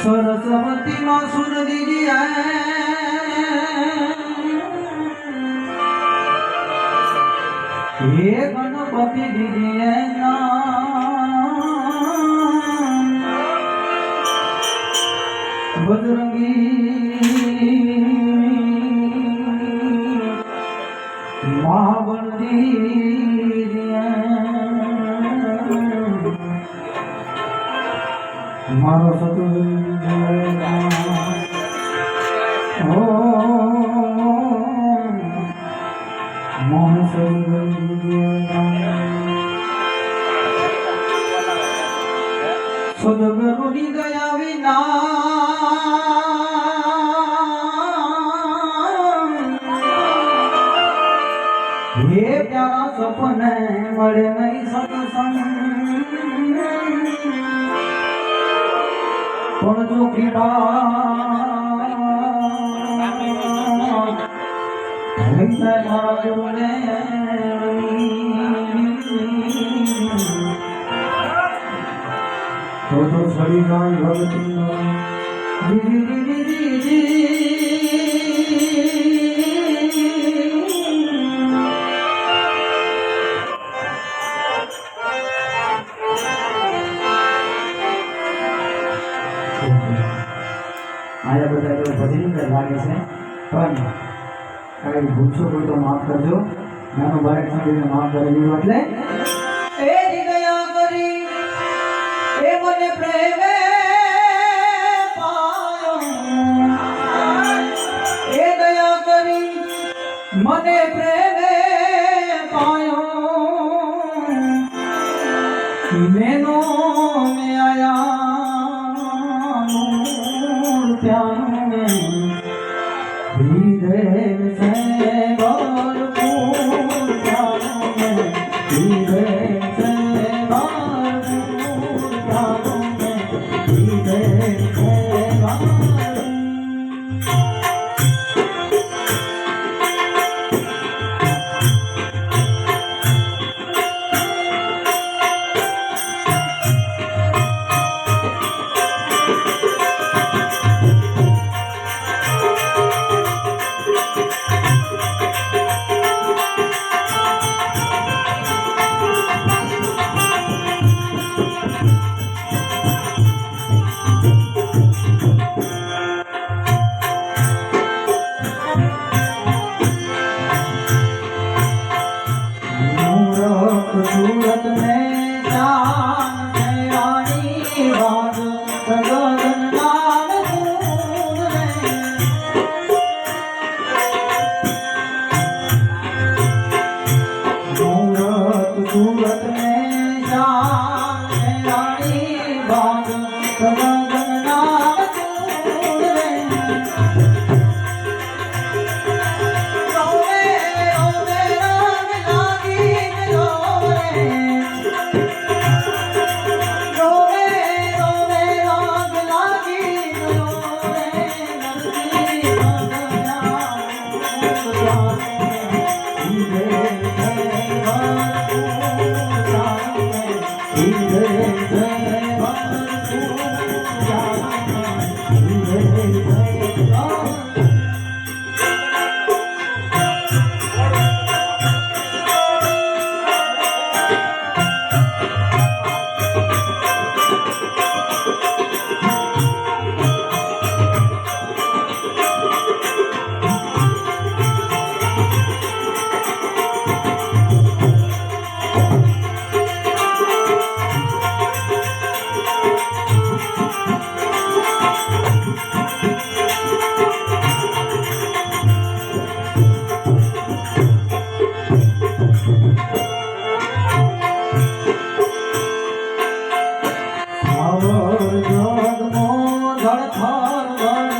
সরস্বতী মসুর দিদিয়া হে গণপতি দিদিয়া સદગુરુની દયા વિના. હે પ્યારા સપને મળે નહીં સત્સંગ. પણ જો જાય મારા ગુરુને તો તો ભગતી આયા બધા ભજન લાગે છે. પણ કાંઈ ભૂલશો કોઈ તો માફ કરજો. નાનો બાળક સમજીને માફ કરી દીધું એટલે 아, থর থর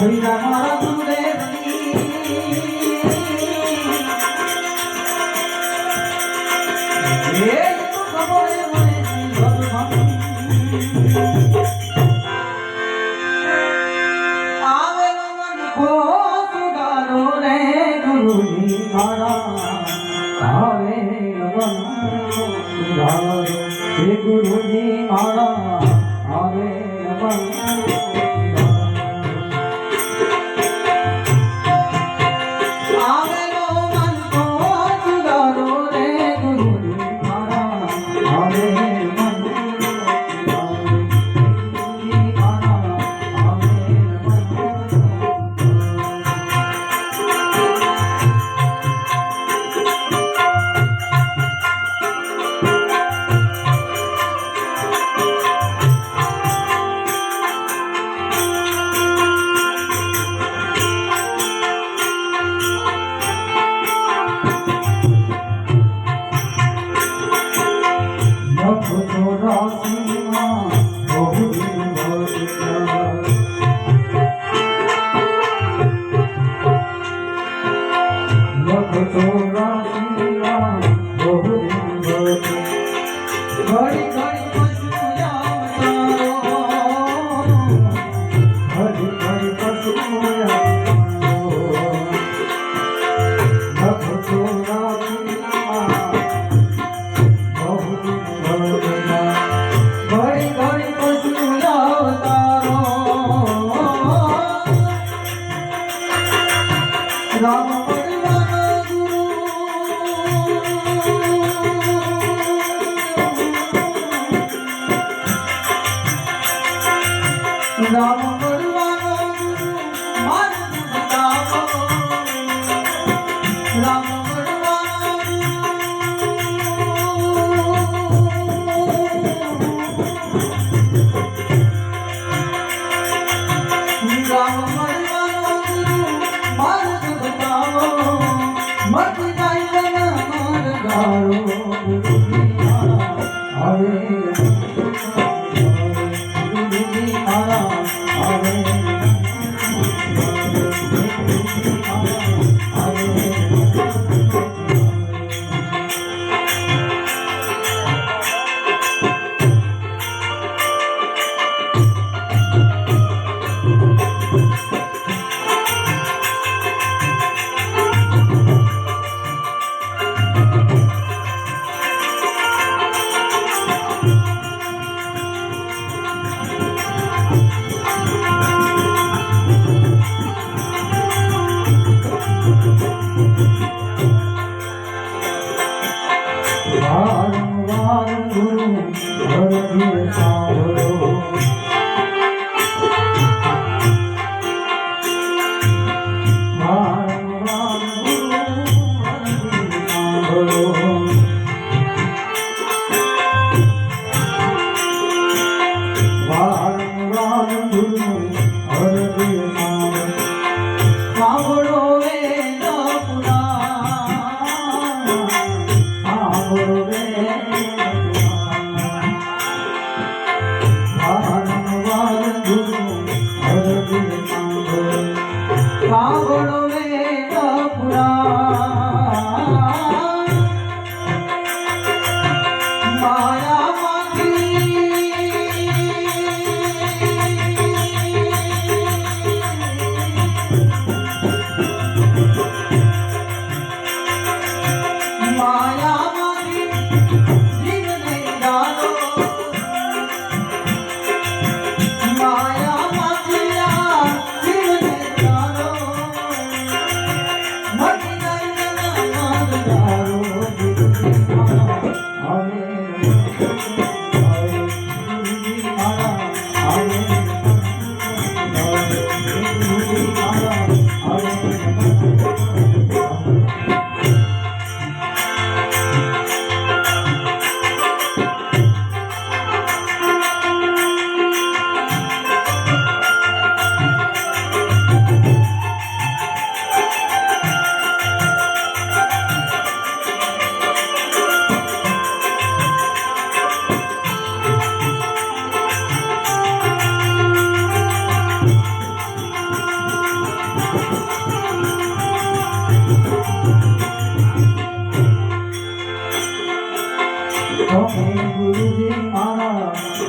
હરિના મારા Oh, my. Lord, Yeah. 啊。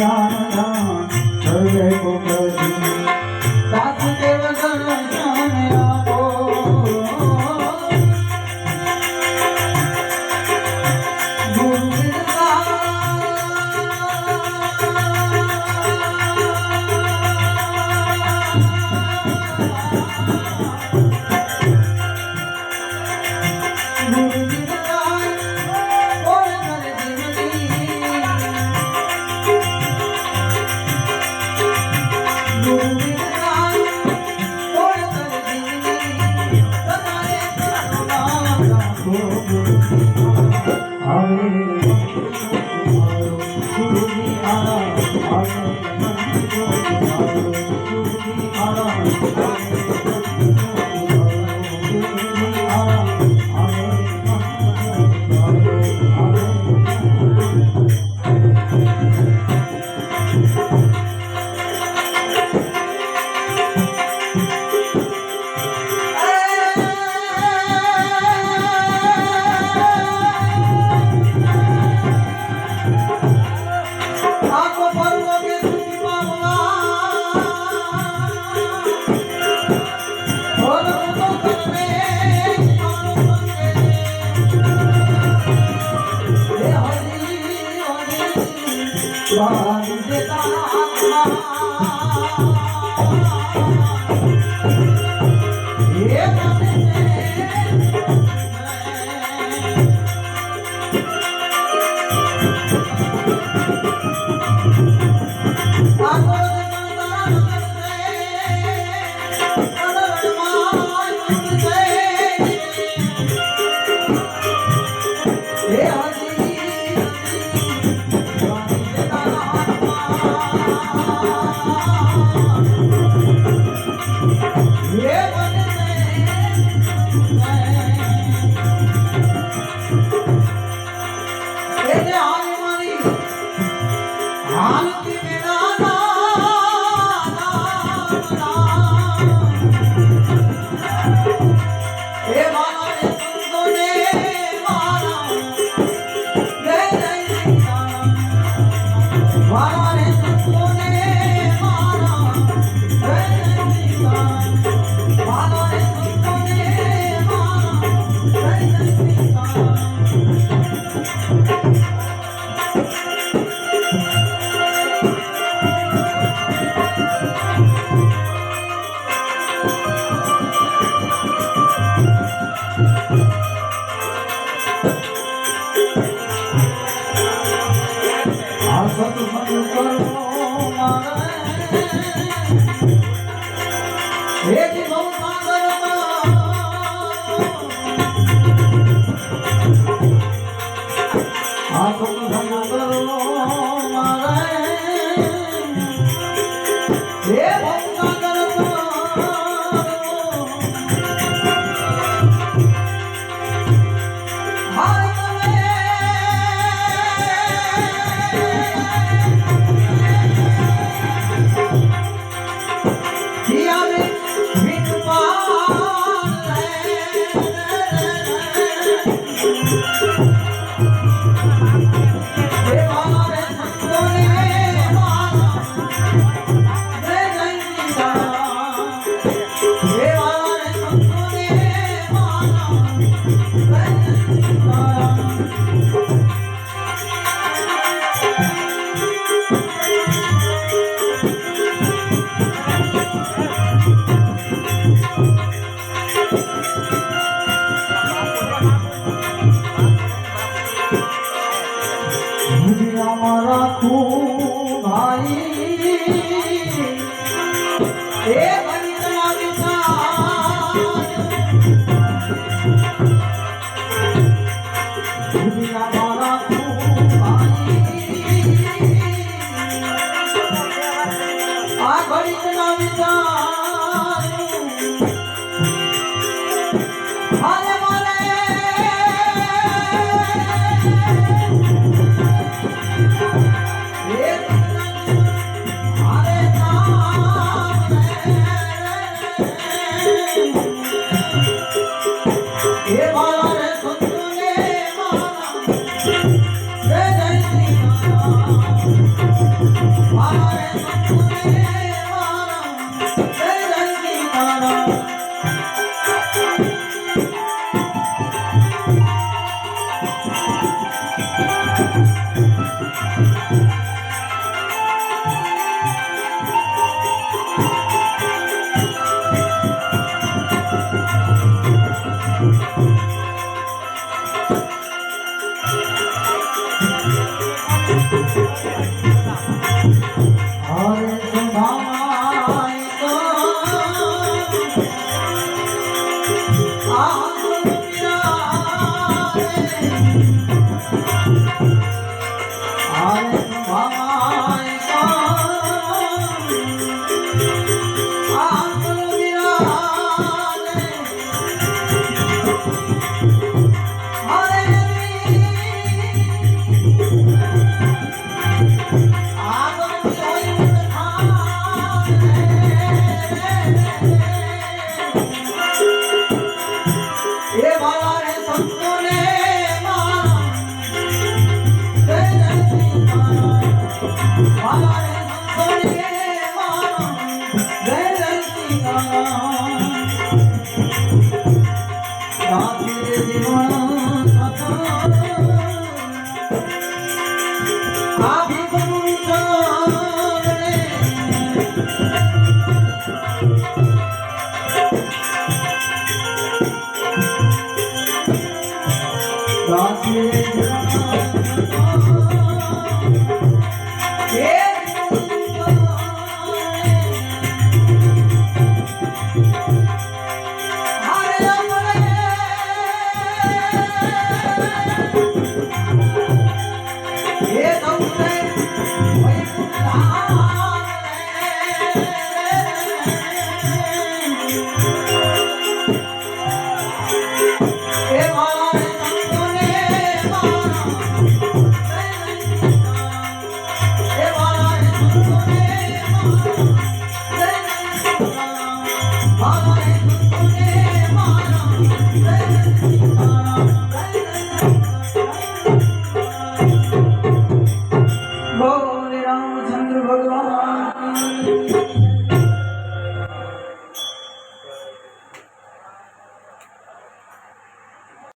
yeah Hare Gopal Allah Yeah. Yeah, my